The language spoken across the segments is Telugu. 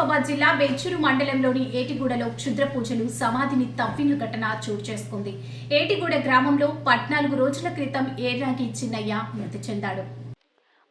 ఆసిఫాబాద్ జిల్లా బెచ్చూరు మండలంలోని ఏటిగూడలో క్షుద్ర పూజలు సమాధిని తవ్విన ఘటన చోటు చేసుకుంది. ఏటిగూడ గ్రామంలో పద్నాలుగు రోజుల క్రితం ఏర్రాగి చిన్నయ్య మృతి చెందాడు.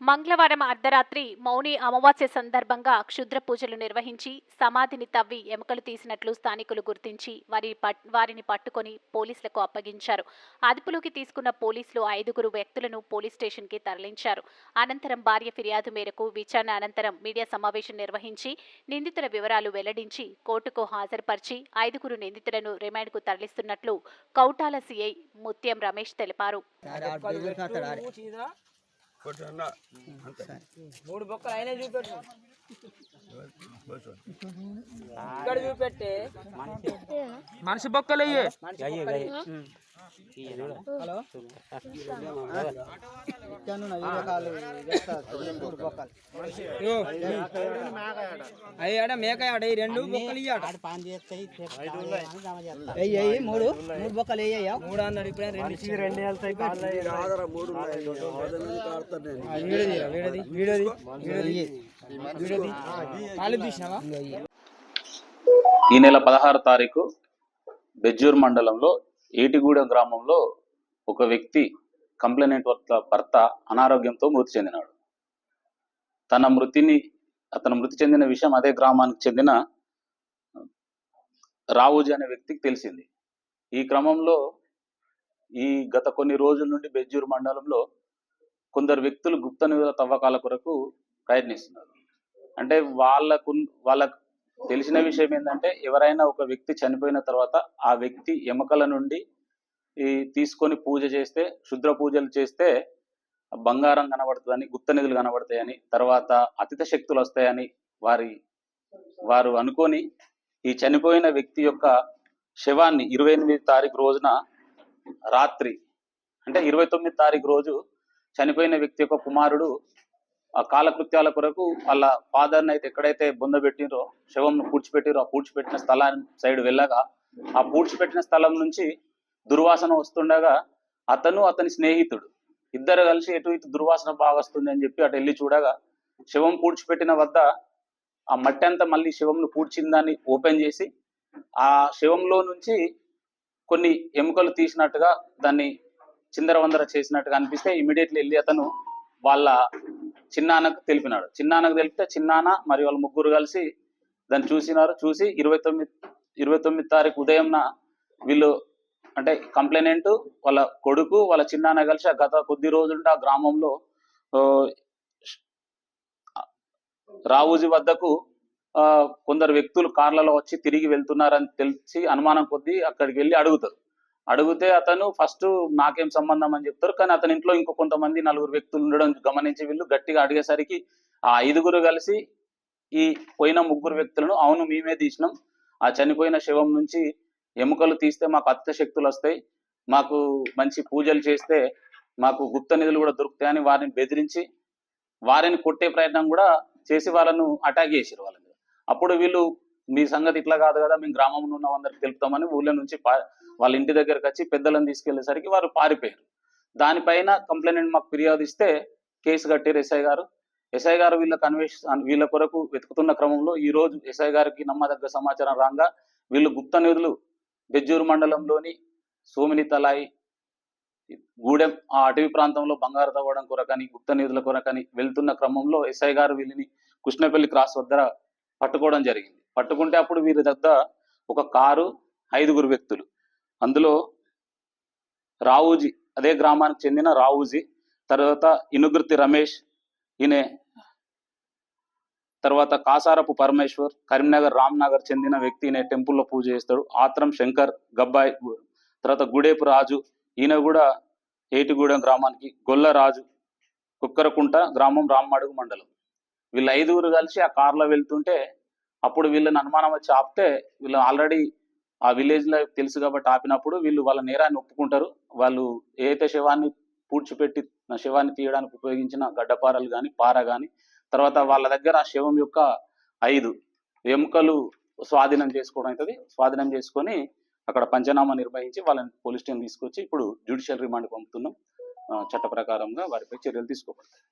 మంగళవారం అర్ధరాత్రి మౌని అమావాస్య సందర్భంగా క్షుద్ర పూజలు నిర్వహించి సమాధిని తవ్వి ఎముకలు తీసినట్లు స్థానికులు గుర్తించి వారి పట్- వారిని పట్టుకొని పోలీసులకు అప్పగించారు. అదుపులోకి తీసుకున్న పోలీసులు ఐదుగురు వ్యక్తులను పోలీస్ స్టేషన్కి తరలించారు. అనంతరం భార్య ఫిర్యాదు మేరకు విచారణ అనంతరం మీడియా సమావేశం నిర్వహించి నిందితుల వివరాలు వెల్లడించి కోర్టుకు హాజరుపరిచి ఐదుగురు నిందితులను రిమాండ్కు తరలిస్తున్నట్లు కౌటాల సీఐ ముత్యం రమేష్ తెలిపారు. మూడు బొక్కలు అయినా చూపెట్టు ఇక్కడ చూపెట్టే. మనిషి బొక్కలు అయ్యే హలో అయ్యాడ మేక ఆడ ఈ రెండు బొక్కలు ఇయ్యాడ. అయ్యి అయ్యి మూడు. మూడు బొక్కలు అయ్యాయా మూడు అన్నాడు ఇప్పుడే రెండు రెండు వెళ్తాయి వీడియోది వీడియోది వీడియోది ఈ నెల పదహారు తారీఖు బెజ్జూర్ మండలంలో ఏటిగూడెం గ్రామంలో ఒక వ్యక్తి కంప్లైంట్ వర్త భర్త అనారోగ్యంతో మృతి చెందినాడు. తన మృతిని అతను మృతి చెందిన విషయం అదే గ్రామానికి చెందిన రావుజీ అనే వ్యక్తికి తెలిసింది. ఈ క్రమంలో ఈ గత కొన్ని రోజుల నుండి బెజ్జూర్ మండలంలో కొందరు వ్యక్తులు గుప్త నిధుల తవ్వకాల కొరకు ప్రయత్నిస్తున్నారు. అంటే వాళ్ళకు వాళ్ళకు తెలిసిన విషయం ఏంటంటే ఎవరైనా ఒక వ్యక్తి చనిపోయిన తర్వాత ఆ వ్యక్తి ఎముకల నుండి ఈ తీసుకొని పూజ చేస్తే శుద్ర పూజలు చేస్తే బంగారం కనబడుతుందని గుప్త నిధులు కనబడతాయని తర్వాత అతిథ శక్తులు వస్తాయని వారి వారు అనుకొని ఈ చనిపోయిన వ్యక్తి యొక్క శవాన్ని ఇరవై ఎనిమిది తారీఖు రోజున రాత్రి అంటే ఇరవై తొమ్మిది తారీఖు రోజు చనిపోయిన వ్యక్తి యొక్క కుమారుడు ఆ కాలకృత్యాల కొరకు వాళ్ళ ఫాదర్ని అయితే ఎక్కడైతే బొందబెట్టిరో శవంను పూడ్చిపెట్టిరో ఆ పూడ్చిపెట్టిన స్థలాన్ని సైడ్ వెళ్ళగా ఆ పూడ్చిపెట్టిన స్థలం నుంచి దుర్వాసన వస్తుండగా అతను అతని స్నేహితుడు. ఇద్దరు కలిసి ఎటు ఇటు దుర్వాసన బాగా వస్తుంది అని చెప్పి అటు వెళ్ళి చూడగా శవం పూడ్చిపెట్టిన వద్ద ఆ మట్టి అంతా మళ్ళీ శవంను పూడ్చిన దాన్ని ఓపెన్ చేసి ఆ శవంలో నుంచి కొన్ని ఎముకలు తీసినట్టుగా దాన్ని చిందరవందర చేసినట్టుగా అనిపిస్తే ఇమీడియట్లీ వెళ్ళి అతను వాళ్ళ చిన్నాన్నకు తెలిపినాడు. చిన్నాన్నకు తెలిపితే చిన్నాన్న మరియు వాళ్ళ ముగ్గురు కలిసి దాన్ని చూసినారు. చూసి ఇరవై తొమ్మిది ఇరవై తొమ్మిది తారీఖు ఉదయంన వీళ్ళు అంటే కంప్లైనెంట్ వాళ్ళ కొడుకు వాళ్ళ చిన్నాన్న కలిసి ఆ గత కొద్ది రోజులుంటే ఆ గ్రామంలో రావూజీ వద్దకు కొందరు వ్యక్తులు కార్లలో వచ్చి తిరిగి వెళ్తున్నారని తెలిసి అనుమానం కొద్దీ అక్కడికి వెళ్ళి అడుగుతారు. అడిగితే అతను ఫస్ట్ నాకేం సంబంధం అని చెప్తారు. కానీ అతని ఇంట్లో ఇంకో కొంతమంది నలుగురు వ్యక్తులు ఉండడం గమనించి వీళ్ళు గట్టిగా అడిగేసరికి ఆ ఐదుగురు కలిసి ఈ పోయిన ముగ్గురు వ్యక్తులను అవును మేమే తీసినాం. ఆ చనిపోయిన శవం నుంచి ఎముకలు తీస్తే మాకు అత్త శక్తులు వస్తాయి. మాకు మంచి పూజలు చేస్తే మాకు గుప్త నిధులు కూడా దొరుకుతాయని వారిని బెదిరించి వారిని కొట్టే ప్రయత్నం కూడా చేసి వాళ్ళను అటాక్ చేసారు వాళ్ళని. అప్పుడు వీళ్ళు మీ సంగతి ఇట్లా కాదు కదా మేము గ్రామంలో ఉన్న అందరికి తెలుపుతామని ఊళ్ళో నుంచి పా- వాళ్ళ ఇంటి దగ్గరకు వచ్చి పెద్దలను తీసుకెళ్ళేసరికి వారు పారిపోయారు. దానిపైన కంప్లైంట్ మాకు ఫిర్యాదు ఇస్తే కేసు కట్టారు ఎస్ఐ గారు. ఎస్ఐ గారు వీళ్ళ కన్వేష్ వీళ్ళ కొరకు వెతుకుతున్న క్రమంలో ఈ రోజు ఎస్ఐ గారికి నమ్మదగ్గ సమాచారం రాగా వీళ్ళు గుప్త నిధులు బెజ్జూరు మండలంలోని సోమిని తలాయి గూడెం ఆ అటవీ ప్రాంతంలో బంగారు తవ్వడం కొరకని గుప్త నిధుల కొరకని వెళ్తున్న క్రమంలో ఎస్ఐ గారు వీళ్ళని కృష్ణపల్లి క్రాస్ వద్ద పట్టుకోవడం జరిగింది. పట్టుకుంటే అప్పుడు వీరి దగ్గర ఒక కారు ఐదుగురు వ్యక్తులు. అందులో రావుజీ అదే గ్రామానికి చెందిన రావుజీ తర్వాత ఇనుగుర్తి రమేష్ ఈయన తర్వాత కాసారపు పరమేశ్వర్ కరీంనగర్ రామ్నగర్ చెందిన వ్యక్తి ఈయన టెంపుల్లో పూజ చేస్తాడు. ఆత్రం శంకర్ గబ్బాయి తర్వాత గుడేపు రాజు ఈయన కూడా ఏటిగూడెం గ్రామానికి గొల్ల రాజు కుక్కరకుంట గ్రామం రామ్మడుగు మండలం. వీళ్ళు ఐదుగురు కలిసి ఆ కార్లో వెళ్తుంటే అప్పుడు వీళ్ళని అనుమానం వచ్చి ఆపితే వీళ్ళు ఆల్రెడీ ఆ విలేజ్లో తెలుసు కాబట్టి ఆపినప్పుడు వీళ్ళు వాళ్ళ నేరాన్ని ఒప్పుకుంటారు. వాళ్ళు ఏదైతే శవాన్ని పూడ్చిపెట్టి శవాన్ని తీయడానికి ఉపయోగించిన గడ్డపారలు కానీ పార కానీ తర్వాత వాళ్ళ దగ్గర ఆ శవం యొక్క ఐదు ఎముకలు స్వాధీనం చేసుకోవడం అవుతుంది స్వాధీనం చేసుకొని అక్కడ పంచనామా నిర్వహించి వాళ్ళని పోలీస్ స్టేషన్ తీసుకొచ్చి ఇప్పుడు జ్యుడిషియల్ రిమాండ్ పంపుతున్నాం. చట్ట ప్రకారంగా వారిపై చర్యలు తీసుకోబడతాయి.